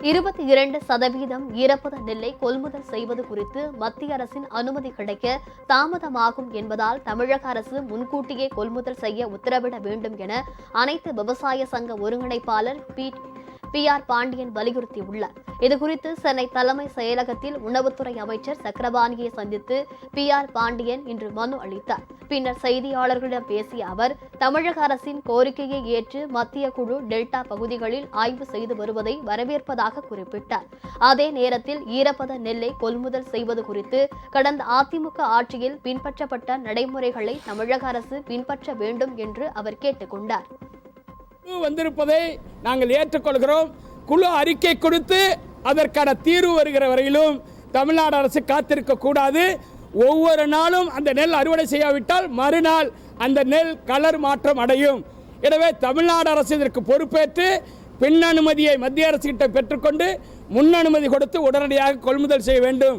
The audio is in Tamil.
இருபத்தி இரண்டு சதவீதம் ஈரப்பத நெல்லை கொள்முதல் செய்வது குறித்து மத்திய அரசின் அனுமதி கிடைக்க தாமதமாகும் என்பதால் தமிழக அரசு முன்கூட்டியே கொள்முதல் செய்ய உத்தரவிட வேண்டும் என அனைத்து விவசாய சங்க ஒருங்கிணைப்பாளர் பி பி ஆர் பாண்டியன் வலியுறுத்தியுள்ளார். இதுகுறித்து சென்னை தலைமை செயலகத்தில் உணவுத்துறை அமைச்சர் சக்கரபாணியை சந்தித்து பி ஆர் பாண்டியன் இன்று மனு அளித்தார். பின்னர் செய்தியாளர்களிடம் பேசிய அவர் தமிழக அரசின் கோரிக்கையை ஏற்று மத்திய குழு டெல்டா பகுதிகளில் ஆய்வு செய்து வருவதை வரவேற்பதாக குறிப்பிட்டார். அதே நேரத்தில் ஈரப்பத நெல்லை கொள்முதல் செய்வது குறித்து கடந்த அதிமுக ஆட்சியில் பின்பற்றப்பட்ட நடைமுறைகளை தமிழக அரசு பின்பற்ற வேண்டும் என்று அவர் கேட்டுக்கொண்டார் கொண்டார். வந்திருப்பதை நாங்கள் ஏற்றுக்கொள்கிறோம். குழு அறிக்கை கொடுத்து அதற்கான தீர்வு வருகிற வரையிலும் தமிழ்நாடு அரசு காத்திருக்க கூடாது. ஒவ்வொரு நாளும் அந்த நெல் அறுவடை செய்யாவிட்டால் மறுநாள் அந்த நெல் கலர் மாற்றம் அடையும். எனவே தமிழ்நாடு அரசு இதற்கு பொறுப்பேற்று பின் அனுமதியை மத்திய அரசு கிட்ட பெற்றுக்கொண்டு முன் அனுமதி கொடுத்து உடனடியாக கொள்முதல் செய்ய வேண்டும்.